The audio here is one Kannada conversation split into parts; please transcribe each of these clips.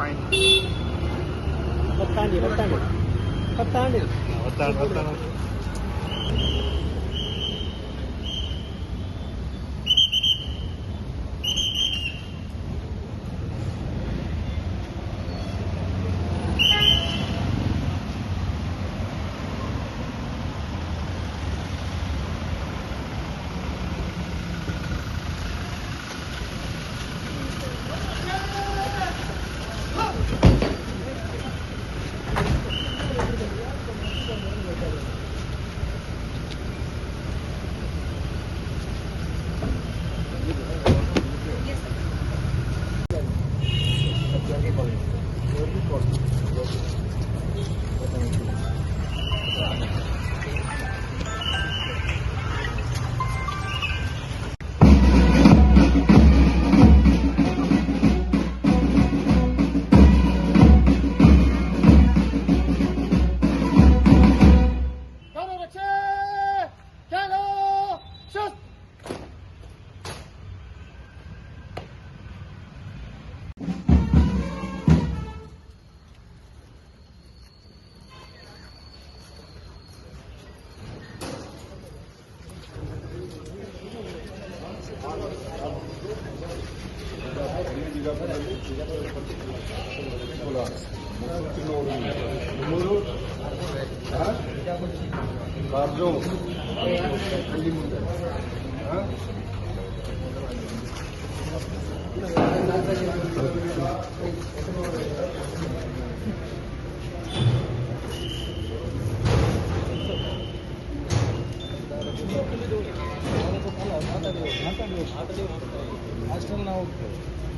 我站里，我站里，我站里。అవ్వ మున్నూరు బాబ్జో ಅಲ್ಲಿ ಮುಂದೆ ಹಾಸ್ಟೆಲ್ ನಾವು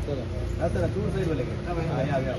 ಸರ್ ಹಾಂ ಸರ್ ಚೂರು ಸೈಡ್ ಬೆಲೆಗೆ ಯಾವ ಯಾವ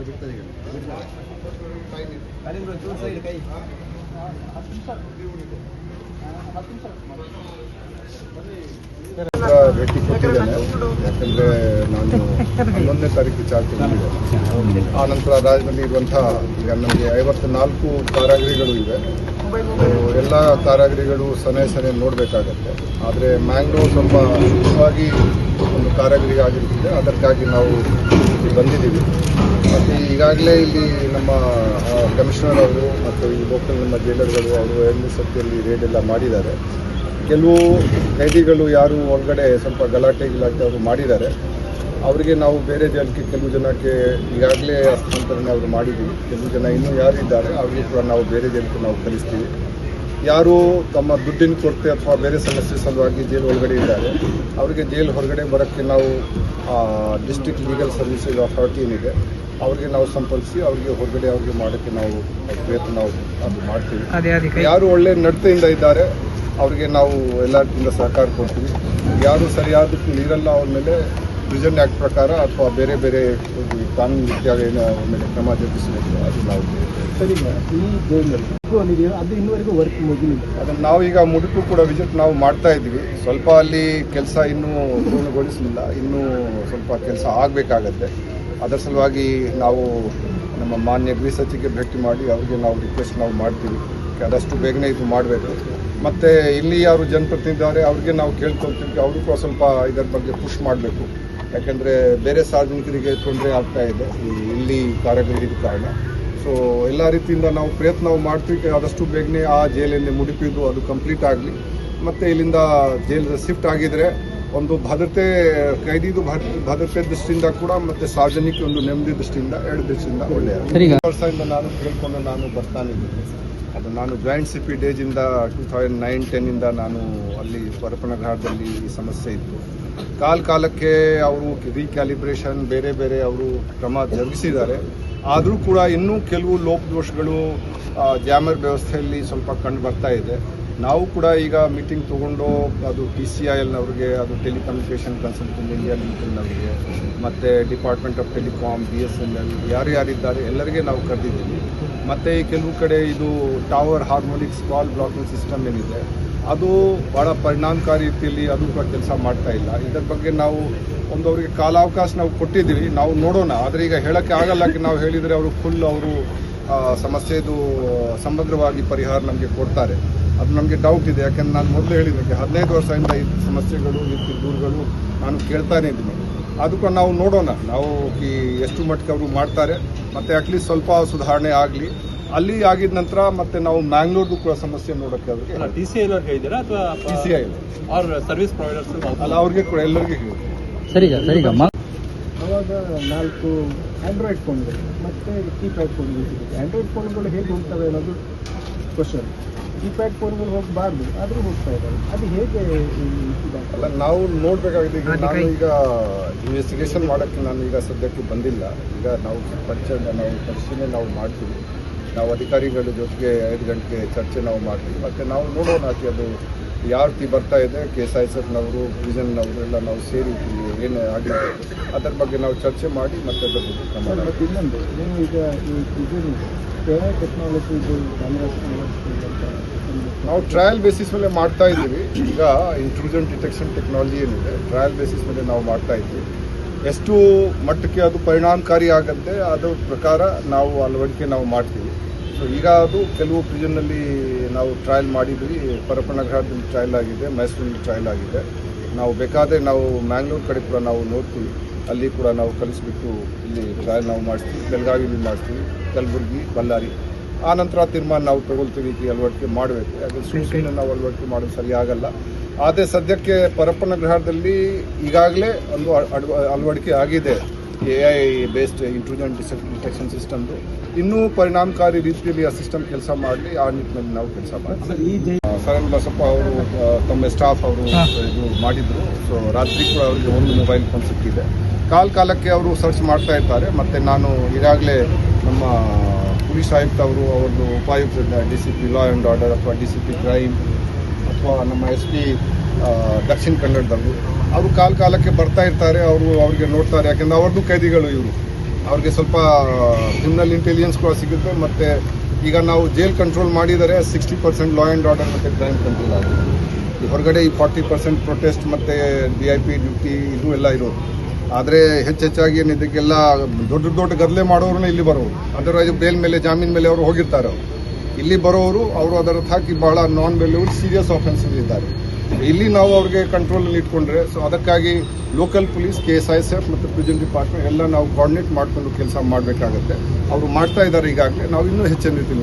ಬಿಡ್ತದೆ ಭೇಟಿ ಕೊಟ್ಟಿದ್ದೇನೆ ಯಾಕಂದ್ರೆ ನಾನು ಹನ್ನೊಂದನೇ ತಾರೀಕು ಚಾರ್ಜ್ ತಗೊಂಡಿದ್ದೆ ಆ ನಂತರ ರಾಜ್ಯದಲ್ಲಿ ಇರುವಂತಹ ಈಗ ನಮಗೆ ಐವತ್ತು ನಾಲ್ಕು ಕಾರಾಗೃಹಗಳು ಇವೆ ಎಲ್ಲ ಕಾರಾಗೃಹಗಳು ಸನೆ ಸನೆ ನೋಡಬೇಕಾಗತ್ತೆ ಆದರೆ ಮ್ಯಾಂಗ್ಳೂರ್ ಸ್ವಲ್ಪ ಮುಖ್ಯವಾಗಿ ಒಂದು ಕಾರಾಗೃಹ ಆಗಿರ್ತದೆ ಅದಕ್ಕಾಗಿ ನಾವು ಇಲ್ಲಿ ಬಂದಿದ್ದೀವಿ ಮತ್ತು ಈಗಾಗಲೇ ಇಲ್ಲಿ ನಮ್ಮ ಕಮಿಷನರ್ ಅವರು ಮತ್ತು ಈ ಲೋಕಲ್ ನಮ್ಮ ಜೈಲರ್ಗಳು ಅವರು ಎರಡು ಸತಿಯಲ್ಲಿ ರೇಡ್ ಎಲ್ಲ ಮಾಡಿದ್ದಾರೆ. ಕೆಲವು ಕೈದಿಗಳು ಯಾರು ಒಳಗಡೆ ಸ್ವಲ್ಪ ಗಲಾಟೆ ಗಿಲಾಟೆ ಅವರು ಮಾಡಿದ್ದಾರೆ. ಅವರಿಗೆ ನಾವು ಬೇರೆ ಜನಕ್ಕೆ ಕೆಲವು ಜನಕ್ಕೆ ಈಗಾಗಲೇ ಹಸ್ತಾಂತರಣೆ ಅವರು ಮಾಡಿದ್ದೀವಿ. ಕೆಲವು ಜನ ಇನ್ನೂ ಯಾರಿದ್ದಾರೆ, ಅವರಿಗೂ ಕೂಡ ನಾವು ಬೇರೆ ಜನಕ್ಕೆ ನಾವು ಕಲಿಸ್ತೀವಿ ಯಾರು ತಮ್ಮ ದುಡ್ಡಿನ ಕೊರತೆ ಅಥವಾ ಬೇರೆ ಸಮಸ್ಯೆ ಸಲುವಾಗಿ ಜೈಲು ಒಳಗಡೆ ಇದ್ದಾರೆ. ಅವರಿಗೆ ಜೈಲು ಹೊರಗಡೆ ಬರೋಕ್ಕೆ ನಾವು ಡಿಸ್ಟ್ರಿಕ್ಟ್ ಲೀಗಲ್ ಸರ್ವಿಸಸ್ ಅಥಾರಿಟಿ ಏನಿದೆ ಅವರಿಗೆ ನಾವು ಸಂಪರ್ಕಿಸಿ ಅವರಿಗೆ ಹೊರಗಡೆ ಅವ್ರಿಗೆ ಮಾಡೋಕ್ಕೆ ನಾವು ಪ್ರಯತ್ನ ನಾವು ಅದು ಮಾಡ್ತೀವಿ. ಯಾರು ಒಳ್ಳೆ ನಡತೆಯಿಂದ ಇದ್ದಾರೆ ಅವರಿಗೆ ನಾವು ಎಲ್ಲರಿಂದ ಸಹಕಾರ ಕೊಡ್ತೀವಿ. ಯಾರು ಸರಿಯಾದ ನೀರಲ್ಲ ಅವ್ರ ಮೇಲೆ ಪ್ರಿಸನ್ ಆ್ಯಕ್ಟ್ ಪ್ರಕಾರ ಅಥವಾ ಬೇರೆ ಬೇರೆ ಕಾನೂನು ಇತ್ಯಾದಿ ಏನು ಅವ್ರ ಮೇಲೆ ಕ್ರಮ ಜರುಗಿಸಬೇಕು ಅದು ನಾವು ಸರಿ ಇನ್ನುವರೆಗೂ ವರ್ಕ್ ಮುಗಿಲಿಲ್ಲ. ಅದನ್ನು ನಾವೀಗ ಮುಡುಕು ಕೂಡ ವಿಸಿಟ್ ನಾವು ಮಾಡ್ತಾ ಇದ್ವಿ ಸ್ವಲ್ಪ ಅಲ್ಲಿ ಕೆಲಸ ಇನ್ನೂ ಪೂರ್ಣಗೊಳಿಸಲಿಲ್ಲ. ಇನ್ನೂ ಸ್ವಲ್ಪ ಕೆಲಸ ಆಗಬೇಕಾಗತ್ತೆ. ಅದರ ಸಲುವಾಗಿ ನಾವು ನಮ್ಮ ಮಾನ್ಯ ಗೃಹ ಸಚಿವರಿಗೆ ಭೇಟಿ ಮಾಡಿ ಅವರಿಗೆ ನಾವು ರಿಕ್ವೆಸ್ಟ್ ನಾವು ಮಾಡ್ತೀವಿ. ಆದಷ್ಟು ಬೇಗನೆ ಇದು ಮಾಡಬೇಕು. ಮತ್ತು ಇಲ್ಲಿ ಯಾರು ಜನಪ್ರತಿನಿಧಿದ್ದಾರೆ ಅವ್ರಿಗೆ ನಾವು ಕೇಳ್ಕೊಳ್ತೀವಿ. ಅವರು ಕೂಡ ಸ್ವಲ್ಪ ಇದರ ಬಗ್ಗೆ ಪುಷ್ ಮಾಡಬೇಕು. ಯಾಕೆಂದರೆ ಬೇರೆ ಸಾರ್ವಜನಿಕರಿಗೆ ತೊಂದರೆ ಆಗ್ತಾ ಇದೆ. ಇಲ್ಲಿ ಕಾರ್ಯಗಳಿಗೆ ಕಾರಣ. ಸೊ ಎಲ್ಲ ರೀತಿಯಿಂದ ನಾವು ಪ್ರಯತ್ನ ಮಾಡ್ತೀವಿ. ಆದಷ್ಟು ಬೇಗನೆ ಆ ಜೈಲಲ್ಲಿ ಮುಡಿಪಿದ್ದು ಅದು ಕಂಪ್ಲೀಟ್ ಆಗಲಿ. ಮತ್ತು ಇಲ್ಲಿಂದ ಜೈಲಿಂದ ಶಿಫ್ಟ್ ಆಗಿದರೆ ಒಂದು ಭದ್ರತೆ ಕೈದಿದು ಭದ್- ಭದ್ರತೆ ದೃಷ್ಟಿಯಿಂದ ಕೂಡ ಮತ್ತು ಸಾರ್ವಜನಿಕ ಒಂದು ನೆಮ್ಮದಿ ದೃಷ್ಟಿಯಿಂದ ಎರಡು ದೃಷ್ಟಿಯಿಂದ ಒಳ್ಳೆಯ. ವರ್ಷದಿಂದ ನಾನು ಕೇಳ್ಕೊಂಡು ನಾನು ಬರ್ತಾನಿದ್ದೀನಿ ಅದು ನಾನು ಜಾಯಿಂಟ್ ಸಿ ಪಿ ಡೇಜಿಂದ ಟೂ ತೌಸಂಡ್ ನೈನ್ ಟೆನ್ನಿಂದ ನಾನು ಅಲ್ಲಿ ಪರಪನಘಾಟದಲ್ಲಿ ಈ ಸಮಸ್ಯೆ ಇತ್ತು. ಕಾಲ ಕಾಲಕ್ಕೆ ಅವರು ರೀಕ್ಯಾಲಿಬ್ರೇಷನ್ ಬೇರೆ ಬೇರೆ ಅವರು ಕ್ರಮ ಜರುಗಿಸಿದ್ದಾರೆ. ಆದರೂ ಕೂಡ ಇನ್ನೂ ಕೆಲವು ಲೋಪದೋಷಗಳು ಜಾಮರ್ ವ್ಯವಸ್ಥೆಯಲ್ಲಿ ಸ್ವಲ್ಪ ಕಂಡು ಬರ್ತಾ ಇದೆ. ನಾವು ಕೂಡ ಈಗ ಮೀಟಿಂಗ್ ತಗೊಂಡು, ಅದು ಪಿ ಸಿ ಐ ಎಲ್ನವ್ರಿಗೆ, ಅದು ಟೆಲಿಕಮ್ಯುನಿಕೇಷನ್ ಕನ್ಸಲ್ಟೆಂಟ್ ಇಂಡಿಯಾ ಲಿಮಿಟೆಡ್ನವರಿಗೆ, ಮತ್ತು department of telecom B S N L, ಯಾರು ಯಾರಿದ್ದಾರೆ, ಎಲ್ಲರಿಗೆ ನಾವು ಕರೆದಿದ್ದೀವಿ. ಮತ್ತು ಕೆಲವು ಕಡೆ ಇದು tower harmonics call blocking system ಏನಿದೆ, ಅದು ಭಾಳ ಪರಿಣಾಮಕಾರಿ ರೀತಿಯಲ್ಲಿ ಅದು ಕೂಡ ಕೆಲಸ ಮಾಡ್ತಾ ಇಲ್ಲ. ಇದರ ಬಗ್ಗೆ ನಾವು ಒಂದು ಅವರಿಗೆ ಕಾಲಾವಕಾಶ ನಾವು ಕೊಟ್ಟಿದ್ದೀವಿ ನಾವು ನೋಡೋಣ. ಆದರೆ ಈಗ ಹೇಳೋಕ್ಕೆ ಆಗಲ್ಲ ನಾವು ಹೇಳಿದರೆ ಅವರು ಫುಲ್ ಅವರು ಸಮಸ್ಯೆದು ಸಮಗ್ರವಾಗಿ ಪರಿಹಾರ ನಮಗೆ ಕೊಡ್ತಾರೆ. ಅದು ನಮಗೆ ಡೌಟ್ ಇದೆ. ಯಾಕೆಂದ್ರೆ ನಾನು ಮೊದಲು ಹೇಳಿದ್ದಕ್ಕೆ ಹದಿನೈದು ವರ್ಷದಿಂದ ಈ ಸಮಸ್ಯೆಗಳು ಈ ದೂರುಗಳು ನಾನು ಕೇಳ್ತಾನೆ ಇದ್ದೀನಿ. ಅದಕ್ಕೂ ನಾವು ನೋಡೋಣ. ನಾವು ಈ ಎಷ್ಟು ಮಟ್ಟಿಗೆ ಅವರು ಮಾಡ್ತಾರೆ. ಮತ್ತು ಅಟ್ಲೀಸ್ಟ್ ಸ್ವಲ್ಪ ಸುಧಾರಣೆ ಆಗಲಿ. ಅಲ್ಲಿ ಆಗಿದ ನಂತರ ಮತ್ತೆ ನಾವು ಮ್ಯಾಂಗ್ಳೂರ್ದು ಕೂಡ ಸಮಸ್ಯೆ ನೋಡೋಕ್ಕೆ ಅದಕ್ಕೆ ಟಿ ಸಿ ಐ ಹೇಳಿದ್ದೀರಾ ಅಥವಾ ಟಿ ಸಿ ಐ ಅವ್ರ ಸರ್ವಿಸ್ ಪ್ರೊವೈಡರ್ಸ್ ಅಲ್ಲ ಅವ್ರಿಗೆ ಕೂಡ ಎಲ್ಲರಿಗೆ ಹೇಳಿ ಸರಿಗ ಸರಿಗ ಅವಾಗ ನಾಲ್ಕು ಆಂಡ್ರಾಯ್ಡ್ ಫೋನ್ಗಳು ಮತ್ತು ಕೀಪ್ಯಾಡ್ ಫೋನ್ಗಳು ಸಿಗುತ್ತೆ. ಆಂಡ್ರಾಯ್ಡ್ ಫೋನ್ಗಳು ಹೇಗೆ ಹೋಗ್ತವೆ ಅನ್ನೋದು ಕ್ವಶನ್ ಕೀಪ್ಯಾಡ್ ಫೋನ್ಗಳು ಹೋಗಬಾರ್ದು ಆದರೂ ಹೋಗ್ತಾ ಇದ್ದಾರೆ ಅದು ಹೇಗೆ ಅಲ್ಲ ನಾವು ನೋಡಬೇಕಾಗಿದೆ ಈಗ ನಾನು ಈಗ ಇನ್ವೆಸ್ಟಿಗೇಷನ್ ಮಾಡೋಕ್ಕೆ ನಾನು ಈಗ ಸದ್ಯಕ್ಕೆ ಬಂದಿಲ್ಲ. ಈಗ ನಾವು ಪರಿಚಯ ನಾವು ಪರಿಶೀಲನೆ ನಾವು ಮಾಡ್ತೀವಿ. ನಾವು ಅಧಿಕಾರಿಗಳ ಜೊತೆಗೆ ಐದು ಗಂಟೆಗೆ ಚರ್ಚೆ ನಾವು ಮಾಡ್ತೀವಿ. ಮತ್ತು ನಾವು ನೋಡೋಣ ಅದು ಯಾವ ರೀತಿ ಬರ್ತಾ ಇದೆ ಕೆ ಎಸ್ ಐ ಎಸ್ ಎಫ್ನವರು ಪ್ರಿಸನ್ನವರು ಎಲ್ಲ ನಾವು ಸೇರಿ ಏನು ಆಗಿದೆ ಅದರ ಬಗ್ಗೆ ನಾವು ಚರ್ಚೆ ಮಾಡಿ ಮತ್ತೆ ಅದರ ಬಗ್ಗೆ ಕ್ರಮ ಸರ್ ಮಾಡ್ತೀವಿ. ಮತ್ತು ಇನ್ನೊಂದು ನೀವು ಈಗ ಟೆಕ್ನಾಲಜಿ ನಾವು ಟ್ರಯಲ್ ಬೇಸಿಸ್ ಮೇಲೆ ಮಾಡ್ತಾ ಇದ್ದೀವಿ. ಈಗ ಇಂಟ್ರೂಜನ್ ಡಿಟೆಕ್ಷನ್ ಟೆಕ್ನಾಲಜಿ ಏನಿದೆ ಟ್ರಯಲ್ ಬೇಸಿಸ್ ಮೇಲೆ ನಾವು ಮಾಡ್ತಾ ಇದ್ದೀವಿ. ಎಷ್ಟು ಮಟ್ಟಕ್ಕೆ ಅದು ಪರಿಣಾಮಕಾರಿ ಆಗುತ್ತೆ ಅದರ ಪ್ರಕಾರ ನಾವು ಅಳವಡಿಕೆ ನಾವು ಮಾಡ್ತೀವಿ. ಸೊ ಈಗ ಅದು ಕೆಲವು ಪ್ರಿಜನ್ನಲ್ಲಿ ನಾವು ಟ್ರಯಲ್ ಮಾಡಿದ್ವಿ. ಪರಪನಗರದಲ್ಲಿ ಟ್ರಯಲ್ ಆಗಿದೆ ಮೈಸೂರಿನಲ್ಲಿ ಟ್ರಯಲ್ ಆಗಿದೆ. ನಾವು ಬೇಕಾದರೆ ನಾವು ಮ್ಯಾಂಗ್ಳೂರು ಕಡೆ ಕೂಡ ನಾವು ನೋಡ್ತೀವಿ. ಅಲ್ಲಿ ಕೂಡ ನಾವು ಕಲಿಸ್ಬಿಟ್ಟು ಇಲ್ಲಿ ಟ್ರಯಲ್ ನಾವು ಮಾಡ್ತೀವಿ ಬೆಳಗಾವಿಲಿ ಮಾಡ್ತೀವಿ ಕಲಬುರಗಿ, ಬಳ್ಳಾರಿ. ಆ ನಂತರ ತೀರ್ಮಾನ ನಾವು ತಗೊಳ್ತೀವಿ ಈ ಅಳವಡಿಕೆ ಮಾಡಬೇಕು. ಯಾಕಂದರೆ ಸುಮ್ಮನೆ ನಾವು ಅಳವಡಿಕೆ ಮಾಡೋದು ಸರಿ ಆಗಲ್ಲ. ಆದರೆ ಸದ್ಯಕ್ಕೆ ಪರಪ್ಪನ ಗ್ರಹದಲ್ಲಿ ಈಗಾಗಲೇ ಒಂದು ಅಳ- ಅಳವಡಿಕೆ ಆಗಿದೆ. A I based intrusion detection ಸಿಸ್ಟಮ್ದು ಇನ್ನೂ ಪರಿಣಾಮಕಾರಿ ರೀತಿಯಲ್ಲಿ ಆ ಸಿಸ್ಟಮ್ ಕೆಲಸ ಮಾಡಲಿ ಆ ನಿಟ್ಟಿನಲ್ಲಿ ನಾವು ಕೆಲಸ ಮಾಡ್ತೀವಿ. ಸ್ವಲ್ಪ ಬಸಪ್ಪ ಅವರು ತಮ್ಮ ಸ್ಟಾಫ್ ಅವರು ಇದು ಮಾಡಿದ್ರು. ಸೊ ರಾತ್ರಿ ಕೂಡ ಅವರಿಗೆ ಒಂದು ಮೊಬೈಲ್ ಫೋನ್ ಸಿಕ್ಕಿದೆ. ಕಾಲ ಕಾಲಕ್ಕೆ ಅವರು ಸರ್ಚ್ ಮಾಡ್ತಾ ಇರ್ತಾರೆ ಮತ್ತು ನಾನು ಈಗಾಗಲೇ ನಮ್ಮ ಪೊಲೀಸ್ ಆಯುಕ್ತ ಅವರು ಅವ್ರದ್ದು ಉಪಾಯುಕ್ತ D C P law and order ಅಥವಾ ಡಿ ಸಿ ಪಿ ಕ್ರೈಮ್ ಅಥವಾ ನಮ್ಮ ಎಸ್ ಪಿ ದಕ್ಷಿಣ ಕನ್ನಡದವರು ಅವರು ಕಾಲ ಕಾಲಕ್ಕೆ ಬರ್ತಾ ಇರ್ತಾರೆ. ಅವರು ಅವರಿಗೆ ನೋಡ್ತಾರೆ. ಯಾಕೆಂದರೆ ಅವ್ರದ್ದು ಕೈದಿಗಳು ಇವರು. ಅವ್ರಿಗೆ ಸ್ವಲ್ಪ ಕ್ರಿಮಿನಲ್ ಇಂಟೆಲಿಜೆನ್ಸ್ ಕೂಡ ಸಿಗುತ್ತೆ. ಮತ್ತು ಈಗ ನಾವು ಜೈಲ್ ಕಂಟ್ರೋಲ್ ಮಾಡಿದರೆ sixty percent law and order ಮತ್ತು ಕ್ರೈಮ್ ಕಂಟ್ರೋಲ್ ಆಗಿದೆ ಹೊರಗಡೆ ಈ ಫಾರ್ಟಿ ಪರ್ಸೆಂಟ್ ಪ್ರೊಟೆಸ್ಟ್ ಮತ್ತು ಡಿ ಐ ಪಿ ಡ್ಯೂಟಿ ಇದು ಎಲ್ಲ ಇರೋದು. ಆದರೆ ಹೆಚ್ಚೆಚ್ಚಾಗಿ ಏನು ಇದಕ್ಕೆಲ್ಲ ದೊಡ್ಡ ದೊಡ್ಡ ಗದ್ದಲೆ ಮಾಡೋರು ಇಲ್ಲಿ ಬರೋರು. ಅದರ ಬೇಲ್ ಮೇಲೆ, ಜಾಮೀನು ಮೇಲೆ ಅವರು ಹೋಗಿರ್ತಾರೆ. ಇಲ್ಲಿ ಬರೋರು, ಅವರು ಅದರ ಹಾಕಿ ಬಹಳ ನಾನ್ ಬೆಲೆಯವರು ಸೀರಿಯಸ್ ಆಫೆನ್ಸಸ್ ಇದ್ದಾರೆ. ಇಲ್ಲಿ ನಾವು ಅವ್ರಿಗೆ ಕಂಟ್ರೋಲಲ್ಲಿ ಇಟ್ಕೊಂಡ್ರೆ ಸೊ ಅದಕ್ಕಾಗಿ local police K S I S F ಮತ್ತು ಪ್ರಿಜನ್ ಡಿಪಾರ್ಟ್ಮೆಂಟ್ ಎಲ್ಲ ನಾವು ಕೋಆರ್ಡಿನೇಟ್ ಮಾಡಿಕೊಂಡು ಕೆಲಸ ಮಾಡಬೇಕಾಗತ್ತೆ. ಅವರು ಮಾಡ್ತಾ ಇದ್ದಾರೆ ಈಗಾಗಲೇ, ನಾವು ಇನ್ನೂ ಹೆಚ್ಚಿನ ರೀತಿಯಲ್ಲಿ